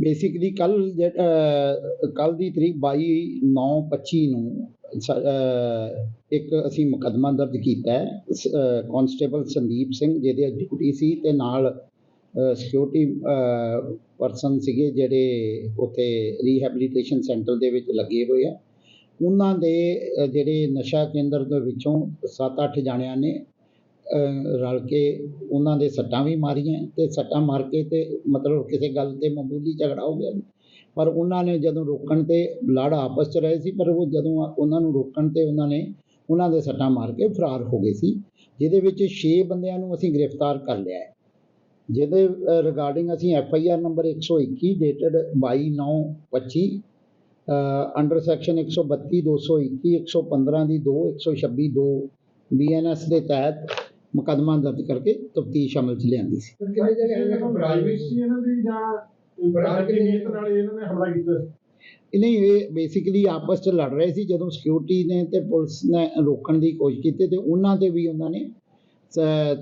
Basically ਕੱਲ ਕੱਲ ਦੀ ਤਰੀਕ 22 9 25 ਨੂੰ, ਸ- ਇੱਕ ਅਸੀਂ ਮੁਕੱਦਮਾ ਦਰਜ ਕੀਤਾ ਹੈ ਕਾਂਸਟੇਬਲ ਸੰਦੀਪ ਸਿੰਘ ਜਿਹਦੇ ਡਿਊਟੀ ਸੀ ਤੇ ਨਾਲ ਸਿਕਿਉਰਿਟੀ ਪਰਸਨ ਸੀਗੇ ਜਿਹੜੇ ਉੱਥੇ ਰੀਹੈਬਿਲਿਟੇਸ਼ਨ ਸੈਂਟਰ ਦੇ ਵਿੱਚ ਲੱਗੇ ਹੋਏ ਆ। ਉਹਨਾਂ ਦੇ ਜਿਹੜੇ ਨਸ਼ਾ ਕੇਂਦਰ ਦੇ ਵਿੱਚੋਂ 7-8 ਜਾਣਿਆਂ ਨੇ ਰਲ ਕੇ ਉਹਨਾਂ ਦੇ ਸੱਟਾਂ ਵੀ ਮਾਰੀਆਂ ਅਤੇ ਸੱਟਾਂ ਮਾਰ ਕੇ ਅਤੇ ਮਤਲਬ ਕਿਸੇ ਗੱਲ ਤੇ ਮਾਮੂਲੀ ਝਗੜਾ ਹੋ ਗਿਆ ਪਰ ਉਹਨਾਂ ਨੇ ਜਦੋਂ ਰੋਕਣ ਤੇ ਲੜ ਆਪਸ ਚ ਰਹੇ ਸੀ, ਪਰ ਉਹ ਜਦੋਂ ਉਹਨਾਂ ਨੂੰ ਰੋਕਣ ਤੇ ਉਹਨਾਂ ਨੇ ਉਹਨਾਂ ਦੇ ਸੱਟਾਂ ਮਾਰ ਕੇ ਫਰਾਰ ਹੋ ਗਏ ਸੀ, ਜਿਹਦੇ ਵਿੱਚ ਛੇ ਬੰਦਿਆਂ ਨੂੰ ਅਸੀਂ ਗ੍ਰਿਫਤਾਰ ਕਰ ਲਿਆ ਹੈ। ਜਿਹਦੇ ਰਿਗਾਰਡਿੰਗ ਅਸੀਂ F I R number 121 dated ਬਾਈ ਨੌ ਪੱਚੀ ਅੰਡਰ ਸੈਕਸ਼ਨ 132 221 115 ਦੀ 2 126 2 ਬੀਐਨਐਸ ਦੇ ਤਹਿਤ ਮੁਕੱਦਮਾ ਦਰਜ ਕਰਕੇ ਤਫਤੀਸ਼ ਅਮਲ ਚ ਲਿਆਂਦੀ ਸੀ। ਜਾਂ ਨਹੀਂ ਇਹ ਬੇਸਿਕਲੀ ਆਪਸ ਚ ਲੜ ਰਹੇ ਸੀ। ਜਦੋਂ ਸਿਕਿਉਰਿਟੀ ਨੇ ਤੇ ਪੁਲਿਸ ਨੇ ਰੋਕਣ ਦੀ ਕੋਸ਼ਿਸ਼ ਕੀਤੀ ਤੇ ਉਹਨਾਂ ਤੇ ਵੀ ਉਹਨਾਂ ਨੇ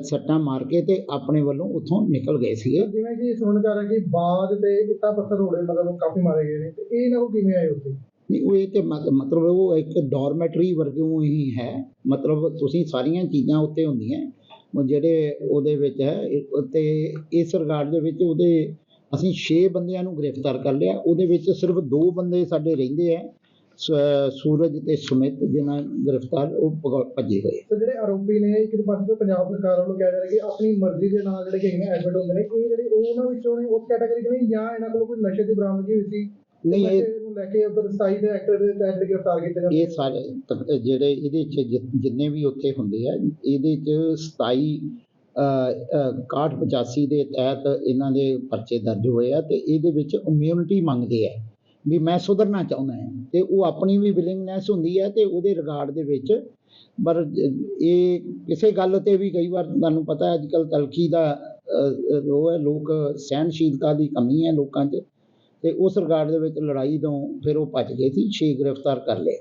ਸੱਟਾਂ ਮਾਰ ਕੇ ਤੇ ਆਪਣੇ ਵੱਲੋਂ ਉੱਥੋਂ ਨਿਕਲ ਗਏ ਸੀਗੇ। ਜਿਵੇਂ ਕਿ ਸੁਣਨ ਚ ਆ ਰਿਹਾ ਕਿ ਬਾਜ ਤੇ ਇੱਟਾਂ ਪੱਥਰ ਹੋੜੇ ਮਤਲਬ ਕਾਫੀ ਮਾਰੇ ਗਏ ਨੇ। ਤੇ ਇਹ ਇਹਨਾਂ ਨੂੰ ਕਿਵੇਂ ਆਏ ਉੱਥੇ? ਨਹੀਂ ਉਹ ਇਹ ਤੇ ਮਤ- ਮਤਲਬ ਉਹ ਇੱਕ ਡੋਰਮੈਟਰੀ ਵਰਗੂ ਹੀ ਹੈ। ਮਤਲਬ ਤੁਸੀਂ ਸਾਰੀਆਂ ਚੀਜ਼ਾਂ ਉੱਤੇ ਹੁੰਦੀਆਂ। ਜਿਹੜੇ ਉਹਦੇ ਵਿੱਚ ਹੈ, ਇਹ- ਤੇ ਇਸ ਰਿਕਾਰਡ ਦੇ ਵਿੱਚ ਉਹਦੇ ਅਸੀਂ 6 ਬੰਦਿਆਂ ਨੂੰ ਗ੍ਰਿਫਤਾਰ ਕਰ ਲਿਆ। ਉਹਦੇ ਵਿੱਚ ਸਿਰਫ ਦੋ ਬੰਦੇ ਸਾਡੇ ਰਹਿੰਦੇ ਆ ਸੂਰਜ ਤੇ ਸੁਮਿਤ ਜਿਹਨਾਂ ਗ੍ਰਿਫਤਾਰ ਉਹ ਭੱਜੇ ਹੋਏ। ਤੇ ਜਿਹੜੇ ਆਰੋਪੀ ਨੇ, ਇੱਕ ਪਾਸੇ ਤੋਂ ਪੰਜਾਬ ਸਰਕਾਰ ਵੱਲੋਂ ਕਿਹਾ ਜਾ ਰਿਹਾ ਕਿ ਆਪਣੀ ਮਰਜ਼ੀ ਦੇ ਨਾਲ ਜਿਹੜੇ ਕਿ ਐਡਮਿਟ ਹੁੰਦੇ ਨੇ ਇਹ ਜਿਹੜੇ ਉਹਨਾਂ ਵਿੱਚੋਂ ਨੇ ਉਸ ਕੈਟਾਗਰੀ ਦੇ ਨਹੀਂ, ਜਾਂ ਇਹਨਾਂ ਕੋਲ ਕੋਈ ਨਸ਼ੇ ਦੀ ਬਰਾਮਦਗੀ ਹੋਈ ਸੀ ਨਹੀਂ ਇਹ ਨਸ਼ੇ ਨੂੰ ਲੈ ਕੇ ਉਧਰ 27 ਦੇ ਐਕਟ ਦੇ ਤਹਿਤ ਗ੍ਰਿਫਤਾਰ ਕੀਤੇ ਜਾਂਦੇ ਇਹ ਸਾਰੇ ਜਿਹੜੇ ਇਹਦੇ ਚ ਜਿ- ਜਿੰਨੇ ਵੀ ਉੱਥੇ ਹੁੰਦੇ ਆ ਇਹਦੇ ਚ 27 61 85 ਦੇ ਤਹਿਤ ਇਹਨਾਂ ਦੇ ਪਰਚੇ ਦਰਜ ਹੋਏ ਆ ਤੇ ਇਹਦੇ ਵਿੱਚ ਇਮਿਊਨਿਟੀ ਮੰਗਦੇ ਆ ਵੀ ਮੈਂ ਸੁਧਰਨਾ ਚਾਹੁੰਦਾ ਹਾਂ ਤੇ ਉਹ ਆਪਣੀ ਵੀ ਵਿਲਿੰਗਨੈਸ ਹੁੰਦੀ ਹੈ ਤੇ ਉਹਦੇ ਰਿਗਾਰਡ ਦੇ ਵਿੱਚ ਪਰ ਇਹ ਕਿਸੇ ਗੱਲ ਤੇ ਵੀ ਕਈ ਵਾਰ ਤੁਹਾਨੂੰ ਪਤਾ ਅੱਜ ਕੱਲ ਤਲਖੀ ਦਾ ਅ, ਅ, ਉਹ ਹੈ ਲੋਕ ਸਹਿਨਸ਼ੀਲਤਾ ਦੀ ਕਮੀ ਹੈ ਲੋਕਾਂ 'ਚ। ਤੇ ਉਸ ਰਿਗਾਰਡ ਦੇ ਵਿੱਚ ਲੜਾਈ ਤੋਂ ਫਿਰ ਉਹ ਭੱਜ ਗਏ ਸੀ, ਛੇ ਗ੍ਰਿਫਤਾਰ ਕਰ ਲਏ।